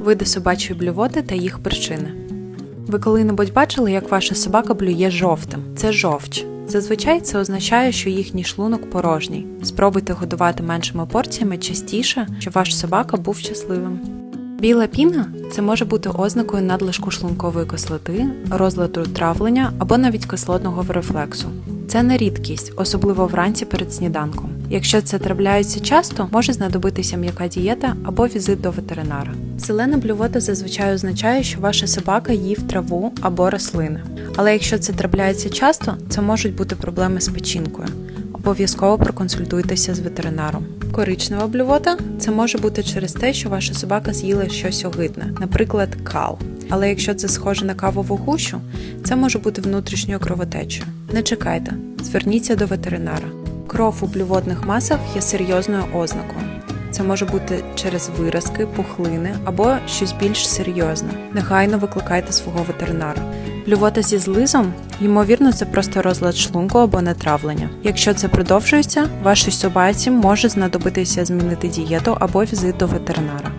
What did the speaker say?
види собачої блювоти та їх причини. Ви коли-небудь бачили, як ваша собака блює жовтим? Це жовч. Зазвичай це означає, що їхній шлунок порожній. Спробуйте годувати меншими порціями частіше, щоб ваш собака був щасливим. Біла піна це може бути ознакою надлишку шлункової кислоти, розладу травлення або навіть кислотного рефлексу. Це не рідкість, особливо вранці перед сніданком. Якщо це трапляється часто, може знадобитися м'яка дієта або візит до ветеринара. Зелена блювота зазвичай означає, що ваша собака їв траву або рослини. Але якщо це трапляється часто, це можуть бути проблеми з печінкою. Обов'язково проконсультуйтеся з ветеринаром. Коричнева блювота це може бути через те, що ваша собака з'їла щось огидне, наприклад, кал. Але якщо це схоже на кавову гущу, це може бути внутрішньою кровотечею. Не чекайте, зверніться до ветеринара. Кров у блювотних масах є серйозною ознакою. Це може бути через виразки, пухлини або щось більш серйозне. Негайно викликайте свого ветеринара. Блювота зі злизом, ймовірно, це просто розлад шлунку або нетравлення. Якщо це продовжується, вашій собаці може знадобитися змінити дієту або візит до ветеринара.